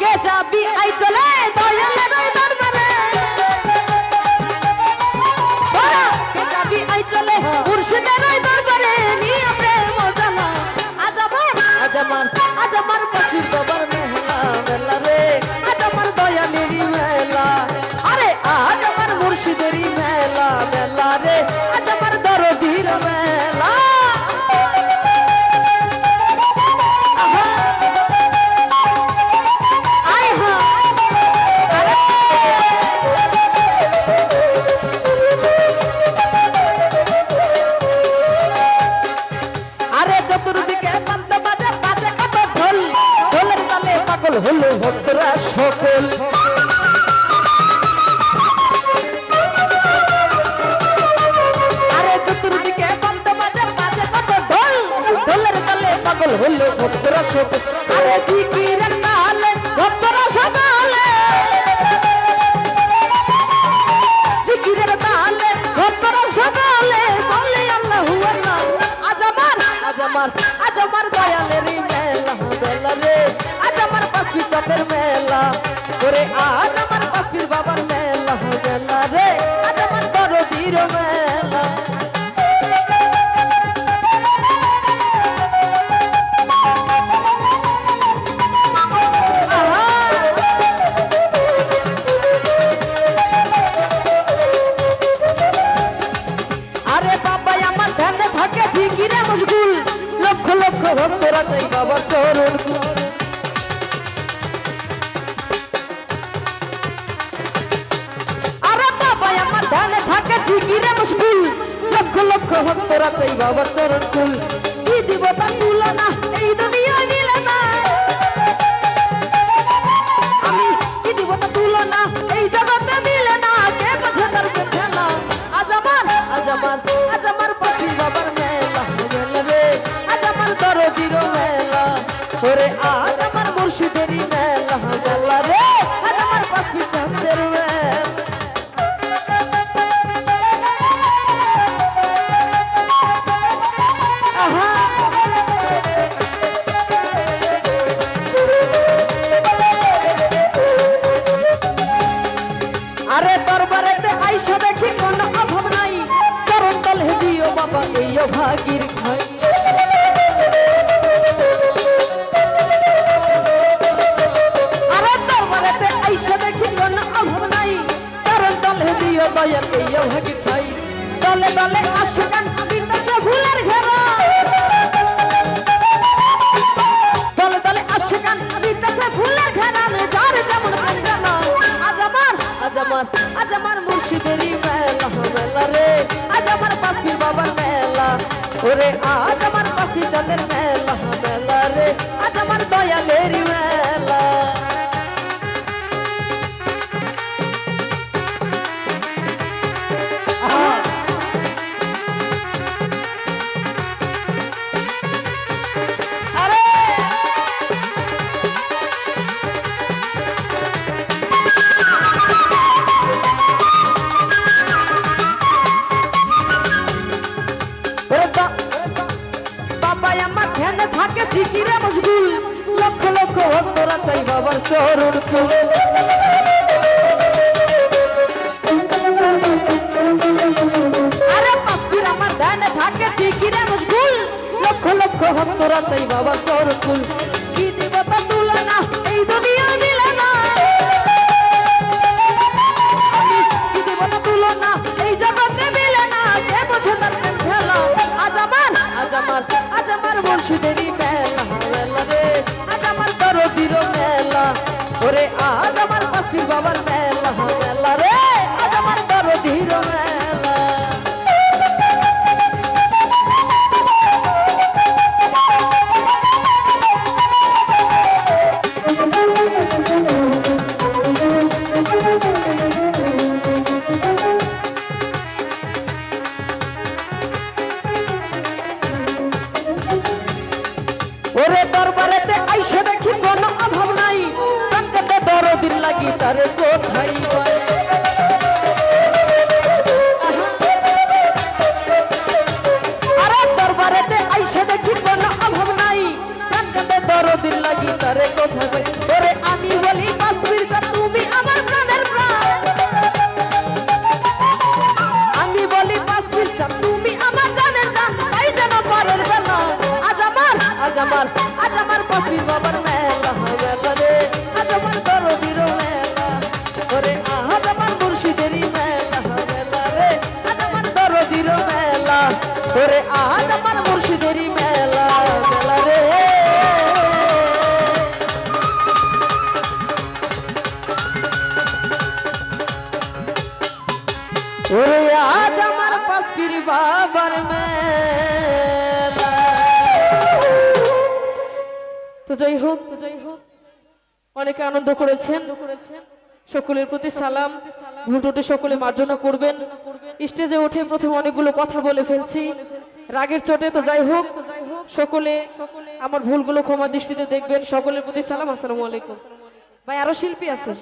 কে যাবি আই চলে দয়ালের ভক্তরা সকল। আরে চতুর্দিকে পান্ত বাজে বাজে কত ঢোল। ঢোলের তালে পাগল হলো ভক্তরা সকল। আরে জিকিরের তালে ভক্তরা সকালে। জিকিরের তালে ভক্তরা সকালে। বলে আল্লাহু আল্লাহ আজ আমার আজ আমার আজ আমার দয়ালের চাপের মেলা। ওরে আজ আমার পাশির বাবার মেলা বেলা রে। আজ আমার দরদির মেলা। থাকে জিকিরে মশগুল লক্ষ লক্ষ চাই বাবার চরণ। থাকে জিকিরে মশগুল লক্ষ লক্ষ ভক্তরা চাই বাবা চরণ কুল। কি দিব তা তুলনা? দলে দলে বিন্দাসে ভুলের ঘেরা। দলে দলে আসে গান দিতেছে ফুলের ঘেরান যার যেমন আঞ্জানা, আজ আমার আজ আমার আজ আমার মুর্শিদেরই মেলা মেলা রে। আজ আমার পাশির বাবার ওরে আজ আমার পাশি চাঁদের মেলা মেলা রে। আজ আমার দয়ালেরই মেলা থাকে জিকিরে মশগুল। লক্ষ লক্ষ ভক্তরা চাই বাবার চরণ আরে পাশবির আমার ধ্যানে থাকে জিকিরে মশগুল। লক্ষ লক্ষ ভক্তরা চাই বাবার চরণ তুল। কি দিব তা তুলনা, এই দুনিয়া আজ আমার আজ আমার, আজ ওরে দরবারেতে আইসে দেখি কোনো অভাব নাই। লাগি তার কোথায় আরে দরবারেতে আইসে দেখি কোনো অভাব নাই। তাকে দরদিন লাগি তারে কোথায় যাই হোক যাই হোক, অনেকে আনন্দ করেছেন। সকলের প্রতি সালাম। ভুলটুটি সকলে মার্জনা করবেন। স্টেজে উঠে প্রথমে অনেকগুলো কথা বলে ফেলছি। রাগের চোটে তো যাই হোক, সকলে আমার ভুলগুলো ক্ষমা দৃষ্টিতে দেখবেন। সকলের প্রতি সালাম, আসসালামু আলাইকুম। ভাই, আরও শিল্পী আছে?